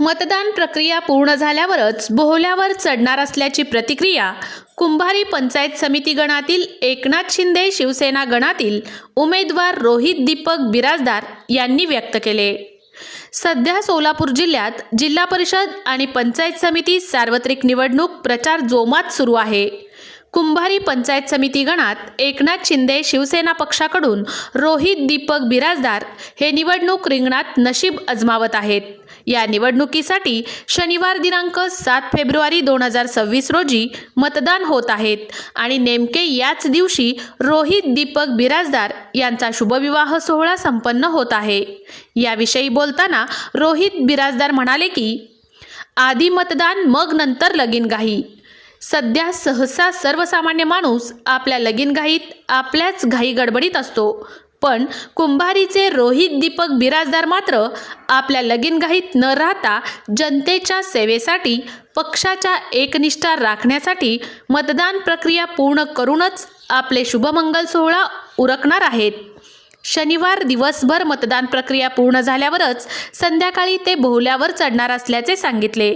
मतदान प्रक्रिया पूर्ण झाल्यावरच बोहल्यावर चढणार असल्याची प्रतिक्रिया कुंभारी पंचायत समिती गणातील एकनाथ शिंदे शिवसेना गणातील उमेदवार रोहित दीपक बिराजदार यांनी व्यक्त केले. सध्या सोलापूर जिल्ह्यात जिल्हा परिषद आणि पंचायत समिती सार्वत्रिक निवडणूक प्रचार जोमात सुरू आहे. कुंभारी पंचायत समिती गणात एकनाथ शिंदे शिवसेना पक्षाकडून रोहित दीपक बिराजदार हे निवडणूक रिंगणात नशीब अजमावत आहेत. या निवडणुकीसाठी शनिवार दिनांक सात फेब्रुवारी दोन हजार सव्वीस रोजी मतदान होत आहेत आणि नेमके याच दिवशी रोहित दीपक बिराजदार यांचा शुभविवाह सोहळा संपन्न होत आहे. याविषयी बोलताना रोहित बिराजदार म्हणाले की आधी मतदान मग नंतर लगीनघाई सध्या सहसा सर्वसामान्य माणूस आपल्या लगीनघाईत आपल्याच घाई गडबडीत असतो. पण कुंभारीचे रोहित दीपक बिराजदार मात्र आपल्या लगीनघाईत न राहता जनतेच्या सेवेसाठी पक्षाच्या एकनिष्ठा राखण्यासाठी मतदान प्रक्रिया पूर्ण करूनच आपले शुभमंगल सोहळा उरकणार आहेत. शनिवार दिवसभर मतदान प्रक्रिया पूर्ण झाल्यावरच संध्याकाळी ते बोहल्यावर चढणार असल्याचे सांगितले.